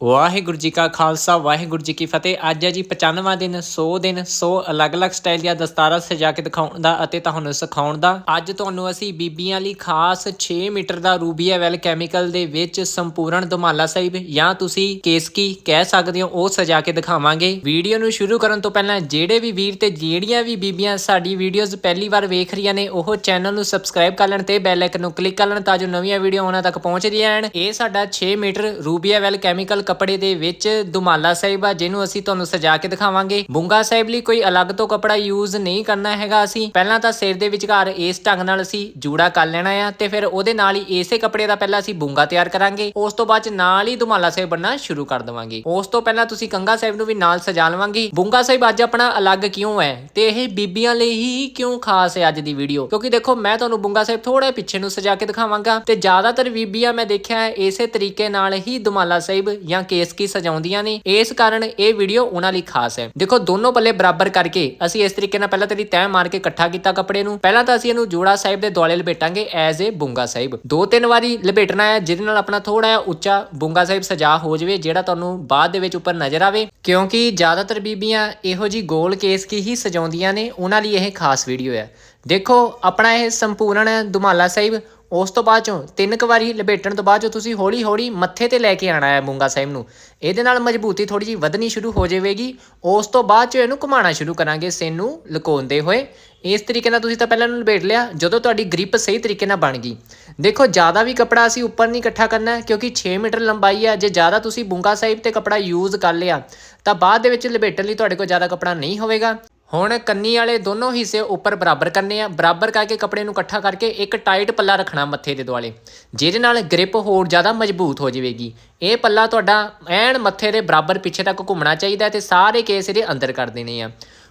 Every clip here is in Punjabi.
ਵਾਹਿਗੁਰੂ ਜੀ ਕਾ ਖਾਲਸਾ, ਵਾਹਿਗੁਰੂ ਜੀ ਕੀ ਫਤਿਹ। ਅੱਜ ਹੈ ਜੀ 95ਵਾਂ ਦਿਨ 100 ਦਿਨ 100 ਅਲੱਗ-ਅਲੱਗ ਸਟਾਈਲ ਦੀਆਂ ਦਸਤਾਰਾਂ ਸਜਾ ਕੇ ਦਿਖਾਉਣ ਦਾ ਅਤੇ ਤੁਹਾਨੂੰ ਸਿਖਾਉਣ ਦਾ। ਅੱਜ ਤੁਹਾਨੂੰ ਅਸੀਂ ਬੀਬੀਆਂ ਲਈ ਖਾਸ 6 ਮੀਟਰ ਦਾ ਰੂਬੀਆ ਵੈਲ ਕੈਮੀਕਲ ਦੇ ਵਿੱਚ ਸੰਪੂਰਨ ਦੁਮਾਲਾ ਸਾਹਿਬ ਜਾਂ ਤੁਸੀਂ ਕੇਸਕੀ ਕਹਿ ਸਕਦੇ ਹੋ, ਉਹ ਸਜਾ ਕੇ ਦਿਖਾਵਾਂਗੇ। ਵੀਡੀਓ ਨੂੰ ਸ਼ੁਰੂ ਕਰਨ ਤੋਂ ਪਹਿਲਾਂ ਜਿਹੜੇ ਵੀ ਵੀਰ ਤੇ ਜਿਹੜੀਆਂ ਵੀ ਬੀਬੀਆਂ ਸਾਡੀ ਵੀਡੀਓਜ਼ ਪਹਿਲੀ ਵਾਰ ਵੇਖ ਰਹੀਆਂ ਨੇ, ਉਹ ਚੈਨਲ ਨੂੰ ਸਬਸਕ੍ਰਾਈਬ ਕਰ ਲੈਣ ਤੇ ਬੈਲ ਆਈਕਨ ਨੂੰ ਕਲਿੱਕ ਕਰ ਲੈਣ ਤਾਂ ਜੋ ਨਵੀਆਂ ਵੀਡੀਓ ਉਹਨਾਂ ਤੱਕ ਪਹੁੰਚਦੀਆਂ ਰਹਿਣ। ਇਹ ਸਾਡਾ 6 ਮੀਟਰ ਰੂਬੀਆ ਵੈਲ ਕੈਮੀਕਲ ਕੱਪੜੇ ਦੇ ਵਿੱਚ ਦੁਮਾਲਾ ਸਾਹਿਬ ਆ, ਜਿਹਨੂੰ ਅਸੀਂ ਤੁਹਾਨੂੰ ਸਜਾ ਕੇ ਦਿਖਾਵਾਂਗੇ। ਬੁੰਗਾ ਸਾਹਿਬ ਲਈ ਕੋਈ ਅਲੱਗ ਤੋਂ ਕੱਪੜਾ ਯੂਜ਼ ਨਹੀਂ ਕਰਨਾ ਹੈਗਾ ਅਸੀਂ। ਪਹਿਲਾਂ ਤਾਂ ਸਿਰ ਦੇ ਵਿਚਕਾਰ ਇਸ ਢੰਗ ਨਾਲ ਅਸੀਂ ਜੂੜਾ ਕਰ ਲੈਣਾ ਆ ਤੇ ਫਿਰ ਉਹਦੇ ਨਾਲ ਹੀ ਇਸੇ ਕੱਪੜੇ ਦਾ ਪਹਿਲਾਂ ਅਸੀਂ ਬੁੰਗਾ ਤਿਆਰ ਕਰਾਂਗੇ। ਉਸ ਤੋਂ ਬਾਅਦ ਨਾਲ ਹੀ ਦੁਮਾਲਾ ਸਾਹਿਬ ਬਣਨਾ ਸ਼ੁਰੂ ਕਰ ਦੇਵਾਂਗੇ। ਉਸ ਤੋਂ ਪਹਿਲਾਂ ਤੁਸੀਂ ਕੰਗਾ ਸਾਹਿਬ ਨੂੰ ਵੀ ਨਾਲ ਸਜਾ ਲਵਾਂਗੇ। ਬੁੰਗਾ ਸਾਹਿਬ ਅੱਜ ਆਪਣਾ ਅਲੱਗ ਕਿਉਂ ਹੈ ਤੇ ਇਹ ਬੀਬੀਆਂ ਲਈ ਹੀ ਕਿਉਂ ਖਾਸ ਹੈ ਅੱਜ ਦੀ ਵੀਡੀਓ ਕਿਉਂਕਿ ਦੇਖੋ, ਮੈਂ ਤੁਹਾਨੂੰ ਬੁੰਗਾ ਸਾਹਿਬ ਥੋੜਾ ਪਿੱਛੇ ਨੂੰ ਸਜਾ ਕੇ ਦਿਖਾਵਾਂਗਾ ਤੇ ਜ਼ਿਆਦਾਤਰ ਬੀਬੀਆਂ ਮੈਂ ਦੇਖਿਆ ਇਸੇ ਤਰੀਕੇ ਨਾਲ ਹੀ ਦੁਮਾਲਾ ਸਾਹਿਬ ਜਾਂ ਕੇਸਕੀ ਸਜਾਉਂਦੀਆਂ ਨੇ, ਇਸ ਕਾਰਨ ਇਹ ਵੀਡੀਓ ਉਹਨਾਂ ਲਈ ਖਾਸ ਹੈ। ਦੇਖੋ, ਦੋਨੋਂ ਪੱਲੇ ਬਰਾਬਰ ਕਰਕੇ ਅਸੀਂ ਇਸ ਤਰੀਕੇ ਨਾਲ ਪਹਿਲਾਂ ਤੇਰੀ ਤੈਅ ਮਾਰ ਕੇ ਇਕੱਠਾ ਕੀਤਾ ਕੱਪੜੇ ਨੂੰ। ਪਹਿਲਾਂ ਤਾਂ ਅਸੀਂ ਇਹਨੂੰ ਜੋੜਾ ਸਾਹਿਬ ਦੇ ਦੁਆਲੇ ਲਪੇਟਾਂਗੇ ਐਜ਼ ਏ ਬੁੰਗਾ ਸਾਹਿਬ। ਦੋ ਤਿੰਨ ਵਾਰੀ ਲਪੇਟਣਾ ਹੈ, ਜਿਹਦੇ ਨਾਲ ਆਪਣਾ ਥੋੜਾ ਜਿਹਾ ਉੱਚਾ ਬੁੰਗਾ ਸਾਹਿਬ ਸਜਾ ਹੋ ਜਾਵੇ, ਜਿਹੜਾ ਤੁਹਾਨੂੰ ਬਾਅਦ ਦੇ ਵਿੱਚ ਉੱਪਰ ਨਜ਼ਰ ਆਵੇ। ਕਿਉਂਕਿ ਜ਼ਿਆਦਾਤਰ ਬੀਬੀਆਂ ਇਹੋ ਜੀ ਗੋਲ ਕੇਸ ਕੀ ਹੀ ਸਜਾਉਂਦੀਆਂ ਨੇ, ਉਹਨਾਂ ਲਈ ਇਹ ਖਾਸ ਵੀਡੀਓ ਹੈ। ਦੇਖੋ, ਆਪਣਾ ਇਹ ਸੰਪੂਰਨ ਦੁਮਾਲਾ ਸਾਹਿਬ ਉਸ ਤੋਂ ਬਾਅਦ ਚੋਂ ਤਿੰਨ ਕੁ ਵਾਰੀ ਲਪੇਟਣ ਤੋਂ ਬਾਅਦ ਚੋਂ ਤੁਸੀਂ ਹੌਲੀ ਹੌਲੀ ਮੱਥੇ ਤੇ ਲੈ ਕੇ ਆਣਾ ਹੈ ਮੂੰਗਾ ਸਾਹਿਬ ਨੂੰ, ਇਹਦੇ ਨਾਲ ਮਜ਼ਬੂਤੀ ਥੋੜੀ ਜਿਹੀ ਵਧਣੀ ਸ਼ੁਰੂ ਹੋ ਜਾਵੇਗੀ। ਉਸ ਤੋਂ ਬਾਅਦ ਚੋਂ ਇਹਨੂੰ ਘੁਮਾਉਣਾ ਸ਼ੁਰੂ ਕਰਾਂਗੇ ਸਿਰ ਨੂੰ ਲੁਕਾਉਂਦੇ ਹੋਏ। ਇਸ ਤਰੀਕੇ ਨਾਲ ਤੁਸੀਂ ਤਾਂ ਪਹਿਲਾਂ ਇਹਨੂੰ ਲਪੇਟ ਲਿਆ, ਜਦੋਂ ਤੁਹਾਡੀ ਗ੍ਰਿਪ ਸਹੀ ਤਰੀਕੇ ਨਾਲ ਬਣ ਗਈ। ਦੇਖੋ, ਜ਼ਿਆਦਾ ਵੀ ਕਪੜਾ ਅਸੀਂ ਉੱਪਰ ਨਹੀਂ ਇਕੱਠਾ ਕਰਨਾ ਕਿਉਂਕਿ 6 ਮੀਟਰ ਲੰਬਾਈ ਹੈ, ਜੇ ਜ਼ਿਆਦਾ ਤੁਸੀਂ ਬੁੰਗਾ ਸਾਹਿਬ ਤੇ ਕਪੜਾ ਯੂਜ਼ ਕਰ ਲਿਆ, ਤਾਂ ਬਾਅਦ ਦੇ ਵਿੱਚ ਲਪੇਟਣ ਲਈ ਤੁਹਾਡੇ ਕੋਲ ਜ਼ਿਆਦਾ ਕਪੜਾ ਨਹੀਂ ਹੋਵੇਗਾ। ਹੁਣ ਕੰਨੀ ਵਾਲੇ ਦੋਨੋਂ ਹਿੱਸੇ ਉੱਪਰ ਬਰਾਬਰ ਕਰਨੇ ਆ। ਬਰਾਬਰ ਕਰਕੇ ਕੱਪੜੇ ਨੂੰ ਇਕੱਠਾ ਕਰਕੇ ਇੱਕ ਟਾਈਟ ਪੱਲਾ ਰੱਖਣਾ ਮੱਥੇ ਦੇ ਦੁਆਲੇ। ਜਿਹਦੇ ਨਾਲ ਗ੍ਰਿਪ ਹੋਰ ਜ਼ਿਆਦਾ ਮਜ਼ਬੂਤ ਹੋ ਜਾਵੇਗੀ। ਇਹ ਪੱਲਾ ਤੁਹਾਡਾ ਐਨ ਮੱਥੇ ਦੇ ਬਰਾਬਰ ਪਿੱਛੇ ਤੱਕ ਘੁੰਮਣਾ ਚਾਹੀਦਾ ਤੇ ਸਾਰੇ ਕੇਸ ਇਹਦੇ ਅੰਦਰ ਕਰ ਦੇਣੇ ਆ।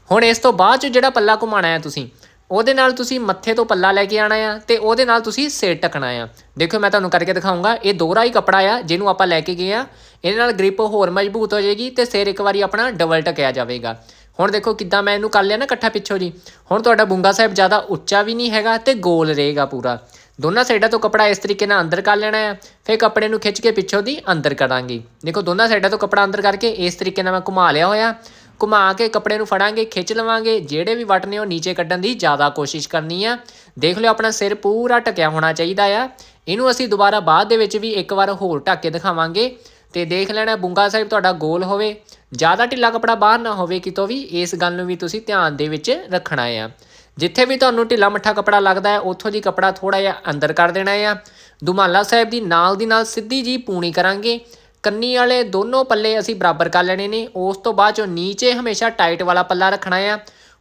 ਹੁਣ ਇਸ ਤੋਂ ਬਾਅਦ ਚ ਜਿਹੜਾ ਪੱਲਾ ਘੁਮਾਣਾ ਹੈ ਤੁਸੀਂ, ਉਹਦੇ ਨਾਲ ਤੁਸੀਂ ਮੱਥੇ ਤੋਂ ਪੱਲਾ ਲੈ ਕੇ ਆਣਾ ਆ ਤੇ ਉਹਦੇ ਨਾਲ ਤੁਸੀਂ ਸਿਰ ਟਕਣਾ ਆ। ਦੇਖੋ ਮੈਂ ਤੁਹਾਨੂੰ ਕਰਕੇ ਦਿਖਾਉਂਗਾ। ਇਹ ਦੋਹਰਾ ਹੀ ਕਪੜਾ ਆ, ਜਿਹਨੂੰ ਆਪਾਂ ਲੈ ਕੇ ਗਏ ਆ। ਇਹਦੇ ਨਾਲ ਗ੍ਰਿਪ ਹੋਰ ਮਜ਼ਬੂਤ ਹੋ ਜਾਏਗੀ ਤੇ ਸਿਰ ਇੱਕ ਵਾਰੀ ਆਪਣਾ ਡਬਲ ਟਕਿਆ ਜਾਵੇਗਾ। ਹੁਣ ਦੇਖੋ ਕਿੱਦਾਂ ਮੈਂ ਇਹਨੂੰ ਕਰ ਲਿਆ ਨਾ ਇਕੱਠਾ ਪਿੱਛੋਂ ਜੀ। ਹੁਣ ਤੁਹਾਡਾ ਬੁੰਗਾ ਸਾਹਿਬ ਜ਼ਿਆਦਾ ਉੱਚਾ ਵੀ ਨਹੀਂ ਹੈਗਾ ਤੇ ਗੋਲ ਰਹੇਗਾ ਪੂਰਾ। ਦੋਨਾਂ ਸਾਈਡਾਂ ਤੋਂ ਕਪੜਾ ਇਸ ਤਰੀਕੇ ਨਾਲ ਅੰਦਰ ਕਰ ਲੈਣਾ ਹੈ, ਫਿਰ ਕੱਪੜੇ ਨੂੰ ਖਿੱਚ ਕੇ ਪਿੱਛੋਂ ਦੀ ਅੰਦਰ ਕਰਾਂਗੇ। ਦੇਖੋ ਦੋਨਾਂ ਸਾਈਡਾਂ ਤੋਂ ਕਪੜਾ ਅੰਦਰ ਕਰਕੇ ਇਸ ਤਰੀਕੇ ਨਾਲ ਮੈਂ ਘੁਮਾ ਲਿਆ ਹੋਇਆ। ਘੁਮਾ ਕੇ ਕੱਪੜੇ ਨੂੰ ਫੜਾਂਗੇ, ਖਿੱਚ ਲਵਾਂਗੇ, ਜਿਹੜੇ ਵੀ ਵਟ ਨੇ ਉਹ ਨੀਚੇ ਕੱਢਣ ਦੀ ਜ਼ਿਆਦਾ ਕੋਸ਼ਿਸ਼ ਕਰਨੀ ਆ। ਦੇਖ ਲਿਓ ਆਪਣਾ ਸਿਰ ਪੂਰਾ ਟਕਿਆ ਹੋਣਾ ਚਾਹੀਦਾ ਆ। ਇਹਨੂੰ ਅਸੀਂ ਦੁਬਾਰਾ ਬਾਅਦ ਦੇ ਵਿੱਚ ਵੀ ਇੱਕ ਵਾਰ ਹੋਰ ਢੱਕ ਕੇ ਦਿਖਾਵਾਂਗੇ ਤੇ ਦੇਖ ਲੈਣਾ ਬੁੰਗਾ ਸਾਹਿਬ ਤੁਹਾਡਾ ਗੋਲ ਹੋਵੇ। ਜ਼ਿਆਦਾ ਢਿੱਲਾ ਕਪੜਾ ਬਾਹਰ ਨਾ ਹੋਵੇ ਕਿਤੋਂ ਵੀ, ਇਸ ਗੱਲ ਨੂੰ ਵੀ ਤੁਸੀਂ ਧਿਆਨ ਦੇ ਵਿੱਚ ਰੱਖਣਾ ਆ। ਜਿੱਥੇ ਵੀ ਤੁਹਾਨੂੰ ਢਿੱਲਾ ਮੱਠਾ ਕਪੜਾ ਲੱਗਦਾ ਹੈ, ਉੱਥੋਂ ਦੀ ਕਪੜਾ ਥੋੜਾ ਜਿਹਾ ਅੰਦਰ ਕਰ ਦੇਣਾ ਆ। ਦੁਮਾਲਾ ਸਾਹਿਬ ਦੀ ਨਾਲ ਦੀ ਨਾਲ ਸਿੱਧੀ ਜੀ ਪੂਣੀ ਕਰਾਂਗੇ। ਕੰਨੀ ਵਾਲੇ ਦੋਨੋਂ ਪੱਲੇ ਅਸੀਂ ਬਰਾਬਰ ਕਰ ਲੈਣੇ ਨੇ। ਉਸ ਤੋਂ ਬਾਅਦ ਚੋਂ ਨੀਚੇ ਹਮੇਸ਼ਾ ਟਾਈਟ ਵਾਲਾ ਪੱਲਾ ਰੱਖਣਾ ਆ।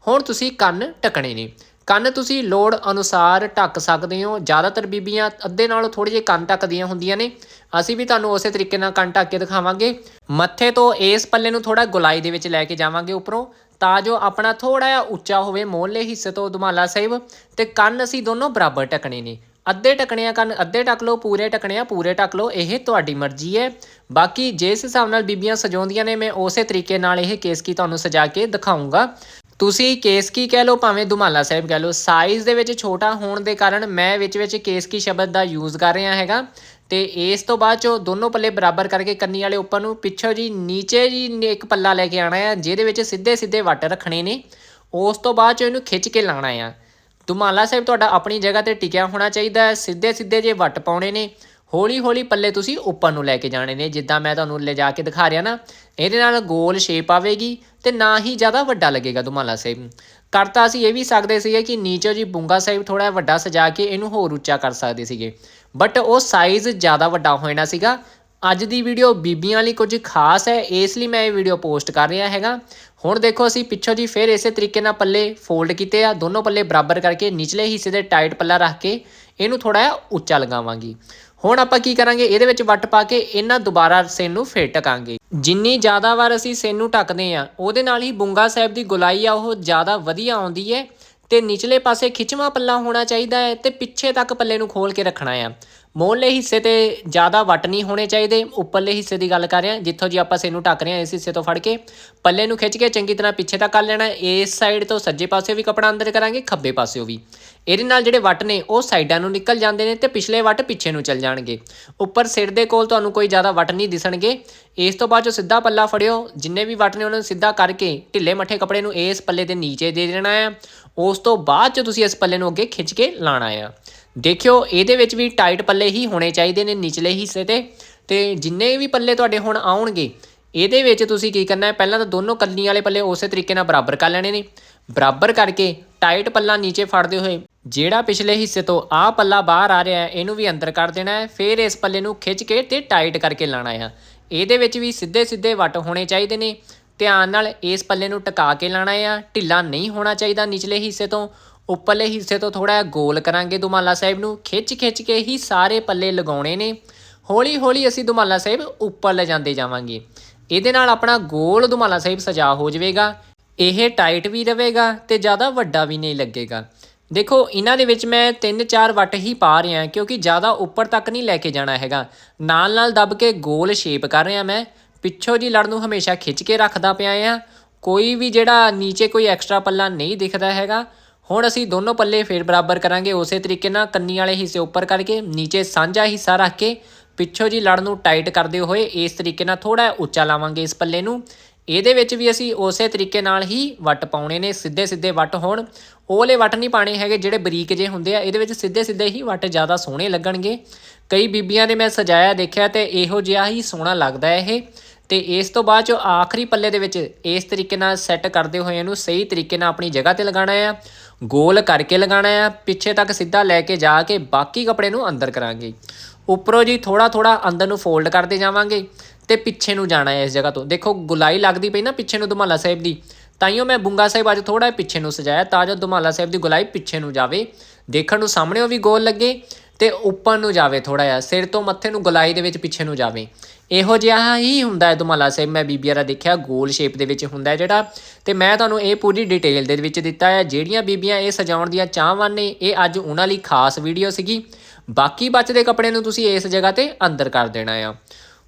ਹੁਣ ਤੁਸੀਂ ਕੰਨ ਟਕਣੇ ਨੇ। ਕੰਨ ਤੁਸੀਂ ਲੋੜ ਅਨੁਸਾਰ ਢੱਕ ਸਕਦੇ ਹੋ। ਜ਼ਿਆਦਾਤਰ ਬੀਬੀਆਂ ਅੱਧੇ ਨਾਲੋਂ ਥੋੜੇ ਜਿਹੇ ਕੰਨ ਢੱਕਦੀਆਂ ਹੁੰਦੀਆਂ ਨੇ। ਅਸੀਂ ਵੀ ਤੁਹਾਨੂੰ ਉਸੇ ਤਰੀਕੇ ਨਾਲ ਕੰਨ ਢੱਕ ਕੇ ਦਿਖਾਵਾਂਗੇ। ਮੱਥੇ ਤੋਂ ਇਸ ਪੱਲੇ ਨੂੰ ਥੋੜਾ ਗੁਲਾਈ ਦੇ ਵਿੱਚ ਲੈ ਕੇ ਜਾਵਾਂਗੇ ਉੱਪਰੋਂ, ਤਾਂ ਜੋ ਆਪਣਾ ਥੋੜਾ ਜਿਹਾ ਉੱਚਾ ਹੋਵੇ, ਮੋਹਲੇ ਹਿੱਸੇ ਤੋਂ ਦੁਮਾਲਾ ਸਾਹਿਬ ਤੇ ਕੰਨ ਅਸੀਂ ਦੋਨੋਂ ਬਰਾਬਰ ਟਕਣੇ ਨੇ। ਅੱਧੇ ਟਕਣੇ ਆ ਕੰਨ ਅੱਧੇ ਟਕ ਲਓ, ਪੂਰੇ ਟਕਣੇ ਆ, ਪੂਰੇ ਟਕ ਲਓ, ਇਹ ਤੁਹਾਡੀ ਮਰਜ਼ੀ ਹੈ। ਬਾਕੀ ਜਿਸ ਹਿਸਾਬ ਨਾਲ ਬੀਬੀਆਂ ਸਜਾਉਂਦੀਆਂ ਨੇ, ਮੈਂ ਉਸੇ ਤਰੀਕੇ ਨਾਲ ਇਹ ਕੇਸ ਕੀ ਤੁਹਾਨੂੰ ਸਜਾ ਕੇ ਦਿਖਾਉਂਗਾ ਤੁਸੀਂ ਕੇਸ ਕੀ ਕਹਿ ਲਓ, ਭਾਵੇਂ ਦੁਮਾਲਾ ਸਾਹਿਬ ਕਹਿ ਲਓ। ਸਾਈਜ਼ ਦੇ ਵਿੱਚ ਛੋਟਾ ਹੋਣ ਦੇ ਕਾਰਨ ਮੈਂ ਵਿੱਚ ਵਿੱਚ ਕੇਸ ਕੀ ਸ਼ਬਦ ਦਾ ਯੂਜ਼ ਕਰ ਰਿਹਾ ਹੈਗਾ। ਤੇ ਇਸ ਤੋਂ ਬਾਅਦ ਚੋਂ ਦੋਨੋਂ ਪੱਲੇ ਬਰਾਬਰ ਕਰਕੇ ਕੰਨੀ ਵਾਲੇ ਉੱਪਰ ਨੂੰ ਪਿੱਛੋਂ ਜੀ ਨੀਚੇ ਜੀ ਇੱਕ ਪੱਲਾ ਲੈ ਕੇ ਆਣਾ ਹੈ ਜਿਹਦੇ ਵਿੱਚ ਸਿੱਧੇ ਸਿੱਧੇ ਵੱਟ ਰੱਖਣੇ ਨੇ। ਉਸ ਤੋਂ ਬਾਅਦ ਚੋਂ ਇਹਨੂੰ ਖਿੱਚ ਕੇ ਲਾਣਾ ਆ। ਦੁਮਾਲਾ ਸਾਹਿਬ ਤੁਹਾਡਾ ਆਪਣੀ ਜਗ੍ਹਾ ਤੇ ਟਿਕਿਆ ਹੋਣਾ ਚਾਹੀਦਾ, ਸਿੱਧੇ ਸਿੱਧੇ ਜੇ ਵੱਟ ਪਾਉਣੇ ਨੇ ਹੌਲੀ ਹੌਲੀ ਪੱਲੇ ਤੁਸੀਂ ਉੱਪਰ ਨੂੰ ਲੈ ਕੇ ਜਾਣੇ ਨੇ। ਜਿੱਦਾਂ ਮੈਂ ਤੁਹਾਨੂੰ ਲਿਜਾ ਕੇ ਦਿਖਾ ਰਿਹਾ ਨਾ, ਇਹਦੇ ਨਾਲ ਗੋਲ ਸ਼ੇਪ ਆਵੇਗੀ ਤੇ ਨਾ ਹੀ ਜ਼ਿਆਦਾ ਵੱਡਾ ਲੱਗੇਗਾ ਦੁਮਾਲਾ ਸਾਹਿਬ। ਕਰਤਾ ਅਸੀਂ ਇਹ ਵੀ ਸਕਦੇ ਸੀਗੇ ਕਿ ਨੀਚੇ ਜੀ ਬੁੰਗਾ ਸਾਹਿਬ ਥੋੜਾ ਵੱਡਾ ਸਜਾ ਕੇ ਇਹਨੂੰ ਹੋਰ ਉੱਚਾ ਕਰ ਸਕਦੇ ਸੀਗੇ। ਬਟ ਉਹ ਸਾਈਜ਼ ਜ਼ਿਆਦਾ ਵੱਡਾ ਹੋਣਾ ਸੀਗਾ। ਅੱਜ ਦੀ ਵੀਡੀਓ ਬੀਬੀਆਂ ਲਈ ਕੁਝ ਖਾਸ ਹੈ, ਇਸ ਲਈ ਮੈਂ ਇਹ ਵੀਡੀਓ ਪੋਸਟ ਕਰ ਰਿਹਾ ਹੈਗਾ। ਹੁਣ ਦੇਖੋ ਅਸੀਂ ਪਿੱਛੋਂ ਜੀ ਫਿਰ ਇਸੇ ਤਰੀਕੇ ਨਾਲ ਪੱਲੇ ਫੋਲਡ ਕੀਤੇ ਆ। ਦੋਨੋਂ ਪੱਲੇ ਬਰਾਬਰ ਕਰਕੇ, ਨਿਚਲੇ ਹਿੱਸੇ ਦੇ ਟਾਈਟ ਪੱਲਾ ਰੱਖ ਕੇ ਇਹਨੂੰ ਥੋੜਾ ਜਿਹਾ ਉੱਚਾ ਲਗਾਵਾਂਗੇ। ਹੁਣ ਆਪਾਂ ਕੀ ਕਰਾਂਗੇ? ਇਹਦੇ ਵਿੱਚ ਵੱਟ ਪਾ ਕੇ ਇਹਨਾਂ ਦੁਬਾਰਾ ਸੇਨ ਨੂੰ ਫੇਰ ਟਕਾਂਗੇ। ਜਿੰਨੀ ਜ਼ਿਆਦਾ ਵਾਰ ਅਸੀਂ ਸੇਨ ਨੂੰ ਟਕਦੇ ਆ ਉਹਦੇ ਨਾਲ ਹੀ ਬੁੰਗਾ ਸਾਹਿਬ ਦੀ ਗੁਲਾਈ ਆ, ਉਹ ਜ਼ਿਆਦਾ ਵਧੀਆ ਆਉਂਦੀ ਹੈ। ਤੇ ਨਿਚਲੇ ਪਾਸੇ ਖਿੱਚਵਾਂ ਪੱਲਾ ਹੋਣਾ ਚਾਹੀਦਾ ਹੈ ਤੇ ਪਿੱਛੇ ਤੱਕ ਪੱਲੇ ਨੂੰ ਖੋਲ ਕੇ ਰੱਖਣਾ ਆ। ਮੋਹਲੇ ਹਿੱਸੇ ਤੇ ਜ਼ਿਆਦਾ ਵੱਟ ਨਹੀਂ ਹੋਣੇ ਚਾਹੀਦੇ। ਉੱਪਰਲੇ ਹਿੱਸੇ ਦੀ ਗੱਲ ਕਰ ਰਹੇ। ਹਾਂ ਜਿੱਥੋਂ ਜੀ ਆਪਾਂ ਸੇ ਨੂੰ ਢੱਕ ਰਹੇ ਹਾਂ ਇਸ ਹਿੱਸੇ ਤੋਂ ਫੜ ਕੇ ਪੱਲੇ ਨੂੰ ਖਿੱਚ ਕੇ ਚੰਗੀ ਤਰ੍ਹਾਂ ਪਿੱਛੇ ਤੱਕ ਕਰ ਲੈਣਾ। ਇਸ ਸਾਈਡ ਤੋਂ ਸੱਜੇ ਪਾਸੇ ਵੀ ਕਪੜਾ ਅੰਦਰ ਕਰਾਂਗੇ, ਖੱਬੇ ਪਾਸਿਓ ਵੀ। ਇਹਦੇ ਨਾਲ ਜਿਹੜੇ ਵੱਟ ਨੇ, ਉਹ ਸਾਈਡਾਂ ਨੂੰ ਨਿਕਲ ਜਾਂਦੇ ਨੇ ਤੇ ਪਿਛਲੇ ਵੱਟ ਪਿੱਛੇ ਨੂੰ ਚੱਲ ਜਾਣਗੇ। ਉੱਪਰ ਸਿਰ ਦੇ ਕੋਲ ਤੁਹਾਨੂੰ ਕੋਈ ਜ਼ਿਆਦਾ ਵੱਟ ਨਹੀਂ ਦਿਸਣਗੇ। ਇਸ ਤੋਂ ਬਾਅਦ ਜੋ ਸਿੱਧਾ ਪੱਲਾ ਫੜਿਓ, ਜਿੰਨੇ ਵੀ ਵੱਟ ਨੇ ਉਹਨਾਂ ਨੂੰ ਸਿੱਧਾ ਕਰਕੇ ਢਿੱਲੇ ਮੱਠੇ ਕੱਪੜੇ ਨੂੰ ਇਸ ਪੱਲੇ ਦੇ ਨੀਚੇ ਦੇ ਦੇਣਾ ਹੈ ਉਸ ਤੋਂ ਬਾਅਦ ਚ ਤੁਸੀਂ ਇਸ ਪੱਲੇ ਨੂੰ ਅੱਗੇ ਖਿੱਚ ਕੇ ਲਾਣਾ ਆ। ਦੇਖਿਓ, ਇਹਦੇ ਵਿੱਚ ਵੀ ਟਾਈਟ ਪੱਲੇ ਹੀ ਹੋਣੇ ਚਾਹੀਦੇ ਨੇ, ਨਿਚਲੇ ਹਿੱਸੇ ਤੇ। ਤੇ ਜਿੰਨੇ ਵੀ ਪੱਲੇ ਤੁਹਾਡੇ ਹੁਣ ਆਉਣਗੇ, ਇਹਦੇ ਵਿੱਚ ਤੁਸੀਂ ਕੀ ਕਰਨਾ ਹੈ, ਪਹਿਲਾਂ ਤਾਂ ਦੋਨੋਂ ਕੱਲੀ ਵਾਲੇ ਪੱਲੇ ਉਸੇ ਤਰੀਕੇ ਨਾਲ ਬਰਾਬਰ ਕਰ ਲੈਣੇ ਨੇ। ਬਰਾਬਰ ਕਰਕੇ ਟਾਈਟ ਪੱਲਾ ਨੀਚੇ ਫੜਦੇ ਹੋਏ, ਜਿਹੜਾ ਪਿਛਲੇ ਹਿੱਸੇ ਤੋਂ ਆਹ ਪੱਲਾ ਬਾਹਰ ਆ ਰਿਹਾ ਹੈ, ਇਹਨੂੰ ਵੀ ਅੰਦਰ ਕਰ ਦੇਣਾ ਹੈ। ਫਿਰ ਇਸ ਪੱਲੇ ਨੂੰ ਖਿੱਚ ਕੇ ਤੇ ਟਾਈਟ ਕਰਕੇ ਲਾਣਾ ਹੈ ਇਹਦੇ ਵਿੱਚ ਵੀ ਸਿੱਧੇ ਸਿੱਧੇ ਵੱਟ ਹੋਣੇ ਚਾਹੀਦੇ ਨੇ। ਧਿਆਨ ਨਾਲ ਇਸ ਪੱਲੇ ਨੂੰ ਟਿਕਾ ਕੇ ਲਾਣਾ ਆ। ਢਿੱਲਾ ਨਹੀਂ ਹੋਣਾ ਚਾਹੀਦਾ ਨਿਚਲੇ ਹਿੱਸੇ ਤੋਂ। ਉੱਪਰਲੇ ਹਿੱਸੇ ਤੋਂ ਥੋੜਾ ਗੋਲ ਕਰਾਂਗੇ ਦੁਮਾਲਾ ਸਾਹਿਬ ਨੂੰ। ਖਿੱਚ ਖਿੱਚ ਕੇ ਹੀ ਸਾਰੇ ਪੱਲੇ ਲਗਾਉਣੇ ਨੇ। ਹੌਲੀ ਹੌਲੀ ਅਸੀਂ ਦੁਮਾਲਾ ਸਾਹਿਬ ਉੱਪਰ ਲੈ ਜਾਂਦੇ ਜਾਵਾਂਗੇ। ਇਹਦੇ ਨਾਲ ਆਪਣਾ ਗੋਲ ਦੁਮਾਲਾ ਸਾਹਿਬ ਸਜਾ ਹੋ ਜਾਵੇਗਾ। ਇਹ ਟਾਈਟ ਵੀ ਰਹੇਗਾ ਤੇ ਜ਼ਿਆਦਾ ਵੱਡਾ ਵੀ ਨਹੀਂ ਲੱਗੇਗਾ। ਦੇਖੋ, ਇਹਨਾਂ ਦੇ ਵਿੱਚ ਮੈਂ 3-4 ਵੱਟ ਹੀ ਪਾ ਰਿਹਾ ਕਿਉਂਕਿ ਜ਼ਿਆਦਾ ਉੱਪਰ ਤੱਕ ਨਹੀਂ ਲੈ ਕੇ ਜਾਣਾ ਹੈਗਾ। ਨਾਲ ਨਾਲ ਦੱਬ ਕੇ ਗੋਲ ਸ਼ੇਪ ਕਰ ਰਿਹਾ ਮੈਂ। ਪਿੱਛੋਂ ਦੀ ਲੜ ਨੂੰ ਹਮੇਸ਼ਾ ਖਿੱਚ ਕੇ ਰੱਖਦਾ ਪਿਆ ਆ। ਕੋਈ ਵੀ ਜਿਹੜਾ ਨੀਚੇ ਕੋਈ ਐਕਸਟਰਾ ਪੱਲਾ ਨਹੀਂ ਦਿਖਦਾ ਹੈਗਾ। ਹੁਣ ਅਸੀਂ ਦੋਨੋਂ ਪੱਲੇ ਫੇਰ ਬਰਾਬਰ ਕਰਾਂਗੇ। ਉਸੇ ਤਰੀਕੇ ਨਾਲ ਕੰਨੀ ਵਾਲੇ ਹਿੱਸੇ ਉੱਪਰ ਕਰਕੇ, ਨੀਚੇ ਸਾਂਝਾ ਹਿੱਸਾ ਰੱਖ ਕੇ, ਪਿੱਛੋਂ ਜੀ ਲੜ ਨੂੰ ਟਾਈਟ ਕਰਦੇ ਹੋਏ ਇਸ ਤਰੀਕੇ ਨਾਲ ਥੋੜਾ ਉੱਚਾ ਲਾਵਾਂਗੇ ਇਸ ਪੱਲੇ ਨੂੰ। ਇਹਦੇ ਵਿੱਚ ਵੀ ਅਸੀਂ ਉਸੇ ਤਰੀਕੇ ਨਾਲ ਹੀ ਵੱਟ ਪਾਉਣੇ ਨੇ ਸਿੱਧੇ ਸਿੱਧੇ ਵੱਟ ਹੋਣ। ਉਹਲੇ ਵੱਟ ਨਹੀਂ ਪਾਣੇ ਹੈਗੇ ਜਿਹੜੇ ਬਰੀਕ ਜੇ ਹੁੰਦੇ ਆ। ਇਹਦੇ ਵਿੱਚ ਸਿੱਧੇ ਸਿੱਧੇ ਹੀ ਵੱਟ ਜ਼ਿਆਦਾ ਸੋਹਣੇ ਲੱਗਣਗੇ। ਕਈ ਬੀਬੀਆਂ ਨੇ ਮੈਂ ਸਜਾਇਆ ਦੇਖਿਆ ਤੇ ਇਹੋ ਜਿਹਾ ਹੀ ਸੋਹਣਾ ਲੱਗਦਾ ਇਹ। ਤੇ ਇਸ ਤੋਂ ਬਾਅਦ ਜੋ ਆਖਰੀ ਪੱਲੇ ਦੇ ਵਿੱਚ ਇਸ ਤਰੀਕੇ ਨਾਲ ਸੈੱਟ ਕਰਦੇ ਹੋਏ ਇਹਨੂੰ ਸਹੀ ਤਰੀਕੇ ਨਾਲ ਆਪਣੀ ਜਗ੍ਹਾ ਤੇ ਲਗਾਉਣਾ ਆ, ਗੋਲ ਕਰਕੇ ਲਗਾਉਣਾ ਆ, ਪਿੱਛੇ ਤੱਕ ਸਿੱਧਾ ਲੈ ਕੇ ਜਾ ਕੇ ਬਾਕੀ ਕੱਪੜੇ ਨੂੰ ਅੰਦਰ ਕਰਾਂਗੇ। ਉੱਪਰੋਂ ਜੀ ਥੋੜਾ ਥੋੜਾ ਅੰਦਰ ਨੂੰ ਫੋਲਡ ਕਰਦੇ ਜਾਵਾਂਗੇ ਤੇ ਪਿੱਛੇ ਨੂੰ ਜਾਣਾ ਹੈ ਇਸ ਜਗ੍ਹਾ ਤੋਂ। ਦੇਖੋ, ਗੁਲਾਈ ਲੱਗਦੀ ਪਈ ਨਾ ਪਿੱਛੇ ਨੂੰ ਦੁਮਾਲਾ ਸਾਹਿਬ ਦੀ ਤਾਈਓ ਮੈਂ ਬੁੰਗਾ ਸਾਹਿਬ ਅੱਜ ਥੋੜਾ ਪਿੱਛੇ ਨੂੰ ਸਜਾਇਆ ਤਾਂ ਜੋ ਦੁਮਾਲਾ ਸਾਹਿਬ ਦੀ ਗੁਲਾਈ ਪਿੱਛੇ ਨੂੰ ਜਾਵੇ। ਦੇਖਣ ਨੂੰ ਸਾਹਮਣੇੋਂ ਵੀ ਗੋਲ ਲੱਗੇ ਤੇ ਉੱਪਰ ਨੂੰ ਜਾਵੇ ਥੋੜਾ ਜਿਹਾ, ਸਿਰ ਤੋਂ ਮੱਥੇ ਨੂੰ ਗੁਲਾਈ ਦੇ ਵਿੱਚ ਪਿੱਛੇ ਨੂੰ ਜਾਵੇ। ਇਹੋ ਜਿਹਾ ਹੀ ਹੁੰਦਾ ਹੈ ਦੁਮਾਲਾ ਸਾਹਿਬ, ਮੈਂ ਬੀਬੀਆਂ ਦਾ ਦੇਖਿਆ, ਗੋਲ ਸ਼ੇਪ ਦੇ ਵਿੱਚ ਹੁੰਦਾ ਜਿਹੜਾ। ਤੇ ਮੈਂ ਤੁਹਾਨੂੰ ਇਹ ਪੂਰੀ ਡਿਟੇਲ ਦੇ ਵਿੱਚ ਦਿੱਤਾ ਹੈ, ਜਿਹੜੀਆਂ ਬੀਬੀਆਂ ਇਹ ਸਜਾਉਣ ਦੀਆਂ ਚਾਹਵਾਨ ਨੇ, ਇਹ ਅੱਜ ਉਹਨਾਂ ਲਈ ਖਾਸ ਵੀਡੀਓ ਸੀਗੀ। ਬਾਕੀ ਬਚਦੇ ਕੱਪੜੇ ਨੂੰ ਤੁਸੀਂ ਇਸ ਜਗ੍ਹਾ ਤੇ ਅੰਦਰ ਕਰ ਦੇਣਾ ਆ।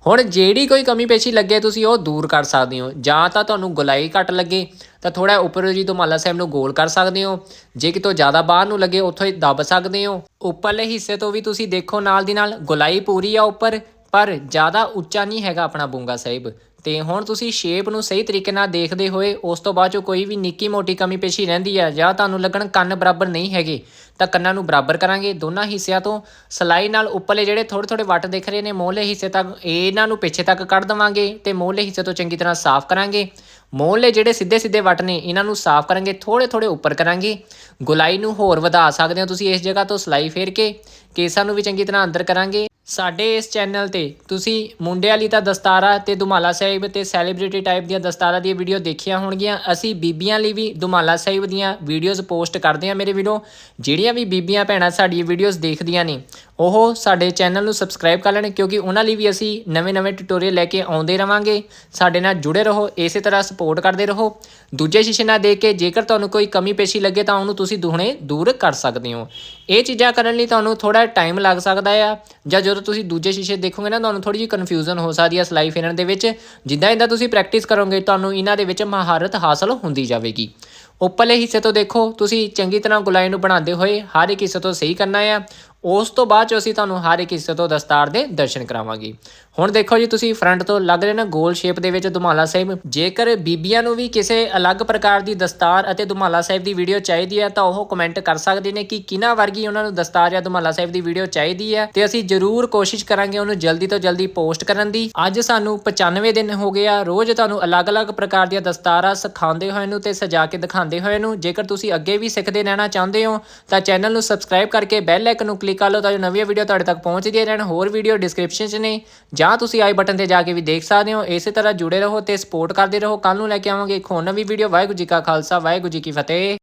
ਹੁਣ ਜਿਹੜੀ ਕੋਈ ਕਮੀ ਪੇਸ਼ੀ ਲੱਗੇ ਤੁਸੀਂ ਉਹ ਦੂਰ ਕਰ ਸਕਦੇ ਹੋ। ਜਾਂ ਤਾਂ ਤੁਹਾਨੂੰ ਗੁਲਾਈ ਘੱਟ ਲੱਗੇ, ਤਾਂ ਥੋੜਾ ਉੱਪਰ ਜੀ ਤੋਂ ਮਾਲਾ ਸਾਹਿਬ ਨੂੰ ਗੋਲ ਕਰ ਸਕਦੇ ਹੋ। ਜੇ ਕਿਤੋਂ ਜ਼ਿਆਦਾ ਬਾਹਰ ਨੂੰ ਲੱਗੇ, ਉੱਥੋਂ ਹੀ ਦੱਬ ਸਕਦੇ ਹੋ। ਉੱਪਰਲੇ ਹਿੱਸੇ ਤੋਂ ਵੀ ਤੁਸੀਂ ਦੇਖੋ ਨਾਲ ਦੀ ਨਾਲ, ਗੁਲਾਈ ਪੂਰੀ ਆ ਉੱਪਰ, ਪਰ ਜ਼ਿਆਦਾ ਉੱਚਾ ਨਹੀਂ ਹੈਗਾ ਆਪਣਾ ਬੁੰਗਾ ਸਾਹਿਬ। ਤੇ ਹੁਣ ਤੁਸੀਂ ਸ਼ੇਪ ਨੂੰ ਸਹੀ ਤਰੀਕੇ ਨਾਲ ਦੇਖਦੇ ਹੋਏ ਉਸ ਤੋਂ ਬਾਅਦ ਜੋ ਕੋਈ ਵੀ ਨਿੱਕੀ ਮੋਟੀ ਕਮੀ ਪੇਸ਼ੀ ਰਹਿੰਦੀ ਹੈ ਜਾਂ ਤੁਹਾਨੂੰ ਲੱਗਣ ਕੰਨ ਬਰਾਬਰ ਨਹੀਂ ਹੈਗੇ, ਤਾਂ ਕੰਨਾਂ ਨੂੰ ਬਰਾਬਰ ਕਰਾਂਗੇ। ਦੋਨਾਂ ਹਿੱਸਿਆਂ ਤੋਂ ਸਲਾਈ ਨਾਲ ਉੱਪਰਲੇ ਜਿਹੜੇ ਥੋੜੇ ਥੋੜੇ ਵੱਟ ਦਿਖ ਰਹੇ ਨੇ, ਮੋਹਲੇ ਹਿੱਸੇ ਤੱਕ ਇਹਨਾਂ ਨੂੰ ਪਿੱਛੇ ਤੱਕ ਕੱਢ ਦਵਾਂਗੇ ਤੇ ਮੋਹਲੇ ਹਿੱਸੇ ਤੋਂ ਚੰਗੀ ਤਰ੍ਹਾਂ ਸਾਫ਼ ਕਰਾਂਗੇ। ਮੋਹਲੇ ਜਿਹੜੇ ਸਿੱਧੇ ਸਿੱਧੇ ਵੱਟ ਨੇ, ਇਹਨਾਂ ਨੂੰ ਸਾਫ਼ ਕਰਾਂਗੇ ਥੋੜੇ ਥੋੜੇ ਉੱਪਰ ਕਰਾਂਗੇ। ਗੁਲਾਈ ਨੂੰ ਹੋਰ ਵਧਾ ਸਕਦੇ ਹੋ ਤੁਸੀਂ ਇਸ ਜਗ੍ਹਾ ਤੋਂ ਸਲਾਈ ਫੇਰ ਕੇ, ਕੇਸਾਂ ਨੂੰ ਵੀ ਚੰਗੀ ਤਰ੍ਹਾਂ ਅੰਦਰ ਕਰਾਂਗੇ। ਸਾਡੇ ਇਸ ਚੈਨਲ ਤੇ ਤੁਸੀਂ ਮੁੰਡਿਆਂ ਲਈ ਤਾਂ ਦਸਤਾਰਾ ਤੇ ਦੁਮਾਲਾ ਸਾਹਿਬ ਤੇ ਸੈਲੀਬ੍ਰਿਟੀ ਟਾਈਪ ਦੀਆਂ ਦਸਤਾਰਾ ਦੀਆਂ ਵੀਡੀਓ ਦੇਖੀਆਂ ਹੋਣਗੀਆਂ। ਅਸੀਂ ਬੀਬੀਆਂ ਲਈ ਵੀ ਦੁਮਾਲਾ ਸਾਹਿਬ ਦੀਆਂ ਵੀਡੀਓਜ਼ ਪੋਸਟ ਕਰਦੇ ਹਾਂ ਮੇਰੇ ਵੀਡੀਓ ਜਿਹੜੀਆਂ ਵੀ ਬੀਬੀਆਂ ਭੈਣਾਂ ਸਾਡੀ ਵੀਡੀਓਜ਼ ਦੇਖਦੀਆਂ ਨੇ ਉਹ ਸਾਡੇ ਚੈਨਲ ਨੂੰ ਸਬਸਕ੍ਰਾਈਬ ਕਰ ਲੈਣ, ਕਿਉਂਕਿ ਉਹਨਾਂ ਲਈ ਵੀ ਅਸੀਂ ਨਵੇਂ-ਨਵੇਂ ਟਿਊਟੋਰੀਅਲ ਲੈ ਕੇ ਆਉਂਦੇ ਰਵਾਂਗੇ। ਸਾਡੇ ਨਾਲ ਜੁੜੇ ਰਹੋ, ਇਸੇ ਤਰ੍ਹਾਂ ਸਪੋਰਟ ਕਰਦੇ ਰਹੋ। ਦੂਜੇ ਸ਼ੀਸ਼ੇ ਨਾਲ ਦੇਖ ਕੇ ਜੇਕਰ ਤੁਹਾਨੂੰ ਕੋਈ ਕਮੀ ਪੇਸ਼ੀ ਲੱਗੇ ਤਾਂ ਉਹਨੂੰ ਤੁਸੀਂ ਦੁਹਣੇ ਦੂਰ ਕਰ ਸਕਦੇ ਹੋ। ਇਹ ਚੀਜ਼ਾਂ ਕਰਨ ਲਈ ਤੁਹਾਨੂੰ ਥੋੜਾ ਟਾਈਮ ਲੱਗ ਸਕਦਾ ਆ, ਜਾਂ ਜਦੋਂ ਤੁਸੀਂ ਦੂਜੇ ਸ਼ੀਸ਼ੇ ਦੇਖੋਗੇ ਨਾ, ਤੁਹਾਨੂੰ ਥੋੜੀ ਜਿਹੀ ਕਨਫਿਊਜ਼ਨ ਹੋ ਸਕਦੀ ਹੈ ਸਲਾਈ ਫੇਰਨ ਦੇ ਵਿੱਚ। ਜਿੱਦਾਂ ਜਿੱਦਾਂ ਤੁਸੀਂ ਪ੍ਰੈਕਟਿਸ ਕਰੋਗੇ, ਤੁਹਾਨੂੰ ਇਹਨਾਂ ਦੇ ਵਿੱਚ ਮਹਾਰਤ ਹਾਸਲ ਹੁੰਦੀ ਜਾਵੇਗੀ। ਉੱਪਰਲੇ ਹਿੱਸੇ ਤੋਂ ਦੇਖੋ, ਤੁਸੀਂ ਚੰਗੀ ਤਰ੍ਹਾਂ ਗੁਲਾਈ ਨੂੰ ਬਣਾਉਂਦੇ ਹੋਏ ਹਰ ਇੱਕ ਹਿੱਸੇ ਤੋਂ ਸਹੀ ਕਰਨਾ ਆ। ਉਸ ਤੋਂ ਬਾਅਦ ਚ ਅਸੀਂ ਤੁਹਾਨੂੰ ਹਰ ਇੱਕ ਹਿੱਸੇ ਤੋਂ ਦਸਤਾਰ ਦੇ ਦਰਸ਼ਨ ਕਰਾਵਾਂਗੇ। ਹੁਣ ਦੇਖੋ ਜੀ, ਤੁਸੀਂ ਫਰੰਟ ਤੋਂ ਲੱਗ ਰਹੇ ਨਾ, ਗੋਲ ਸ਼ੇਪ ਦੇ ਵਿੱਚ ਦੁਮਾਲਾ ਸਾਹਿਬ। ਜੇਕਰ ਬੀਬੀਆਂ ਨੂੰ ਵੀ ਕਿਸੇ ਅਲੱਗ ਪ੍ਰਕਾਰ ਦੀ ਦਸਤਾਰ ਅਤੇ ਦੁਮਾਲਾ ਸਾਹਿਬ ਦੀ ਵੀਡੀਓ ਚਾਹੀਦੀ ਹੈ, ਤਾਂ ਉਹ ਕਮੈਂਟ ਕਰ ਸਕਦੇ ਨੇ ਕਿ ਕਿਹਨਾਂ ਵਰਗੀ ਉਹਨਾਂ ਨੂੰ ਦਸਤਾਰ ਜਾਂ ਦੁਮਾਲਾ ਸਾਹਿਬ ਦੀ ਵੀਡੀਓ ਚਾਹੀਦੀ ਹੈ। ਤੇ ਅਸੀਂ ਜ਼ਰੂਰ ਕੋਸ਼ਿਸ਼ ਕਰਾਂਗੇ ਉਹਨੂੰ ਜਲਦੀ ਤੋਂ ਜਲਦੀ ਪੋਸਟ ਕਰਨ ਦੀ। ਅੱਜ ਸਾਨੂੰ 95 ਦਿਨ ਹੋ ਗਏ ਆ, ਰੋਜ਼ ਤੁਹਾਨੂੰ ਅਲੱਗ-ਅਲੱਗ ਪ੍ਰਕਾਰ ਦੀਆਂ ਦਸਤਾਰਾਂ ਸਿਖਾਉਂਦੇ ਹੋਏ ਨੂੰ ਤੇ ਸਜਾ ਕੇ ਦਿਖਾਉਂਦੇ ਹੋਏ ਨੂੰ। ਜੇਕਰ ਤੁਸੀਂ ਅੱਗੇ ਵੀ ਸਿੱਖਦੇ ਰਹਿਣਾ ਚਾਹੁੰਦੇ ਹੋ, ਤਾਂ ਚੈਨਲ ਨੂੰ ਸਬਸਕ੍ਰਾਈਬ ਕਰਕੇ ਬੈਲ ਆਈਕਨ ਨੂੰ ਕਲਿੱਕ ਕਲਿੱਕ ਕਰ ਲਓ ਤਾਂ ਜੋ ਨਵੀਆਂ ਵੀਡੀਓ ਤੁਹਾਡੇ ਤੱਕ ਪਹੁੰਚਦੀਆਂ ਰਹਿਣ, ਹੋਰ ਵੀਡੀਓ ਡਿਸਕ੍ਰਿਪਸ਼ਨ 'ਚ ਨੇ। ਜਾਂ ਤੁਸੀਂ ਆਈ ਬਟਨ ਤੇ ਜਾ ਕੇ ਵੀ ਦੇਖ ਸਕਦੇ ਹੋ। ਇਸੇ ਤਰ੍ਹਾਂ ਜੁੜੇ ਰਹੋ ਤੇ ਸਪੋਰਟ ਕਰਦੇ ਰਹੋ। ਕੱਲ ਨੂੰ ਲੈ ਕੇ ਆਵਾਂਗੇ ਇੱਕ ਹੋਰ ਨਵੀਂ ਵੀਡੀਓ ਵਾਹਿਗੁਰੂ ਜੀ ਕਾ ਖਾਲਸਾ, ਵਾਹਿਗੁਰੂ ਜੀ ਕੀ ਫਤਿਹ।